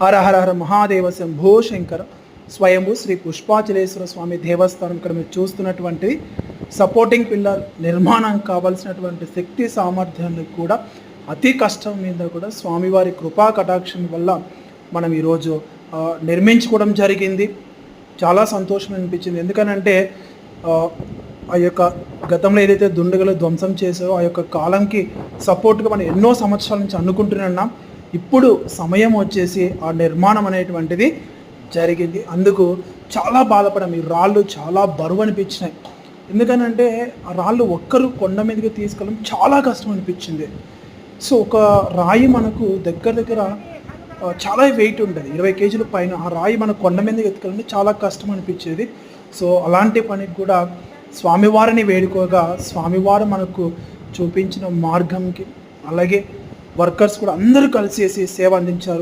హరహరహర మహాదేవ శంభో శంకర. స్వయంభూ శ్రీ పుష్పాచలేశ్వర స్వామి దేవస్థానం ఇక్కడ మీరు చూస్తున్నటువంటి సపోర్టింగ్ పిల్లర్ నిర్మాణం కావాల్సినటువంటి శక్తి సామర్థ్యాన్ని కూడా అతి కష్టం మీద కూడా స్వామివారి కృపా కటాక్షం వల్ల మనం ఈరోజు నిర్మించుకోవడం జరిగింది. చాలా సంతోషం అనిపించింది. ఎందుకనంటే ఆ, యొక్క గతంలో ఏదైతే దుండగలు ధ్వంసం చేసారో ఆ యొక్క కాలంకి సపోర్ట్గా మనం ఎన్నో సంవత్సరాల నుంచి అనుకుంటున్నాం ఇప్పుడు సమయం వచ్చేసి ఆ నిర్మాణం అనేటువంటిది జరిగింది. అందుకు చాలా బాధపడాం ఈ రాళ్ళు చాలా బరువు అనిపించినాయి. ఎందుకనంటే ఆ రాళ్ళు ఒక్కరు కొండ మీదకి తీసుకెళ్ళడం చాలా కష్టం అనిపించింది. సో ఒక రాయి మనకు దగ్గర దగ్గర చాలా వెయిట్ ఉంటుంది. ఇరవై కేజీల పైన ఆ రాయి మన కొండ మీదకి ఎత్తుకెళ్ళండి చాలా కష్టం అనిపించేది. సో అలాంటి పనికి కూడా స్వామివారిని వేడుకోగా స్వామివారు మనకు చూపించిన మార్గంకి అలాగే వర్కర్స్ కూడా అందరూ కలిసేసి సేవ అందించారు.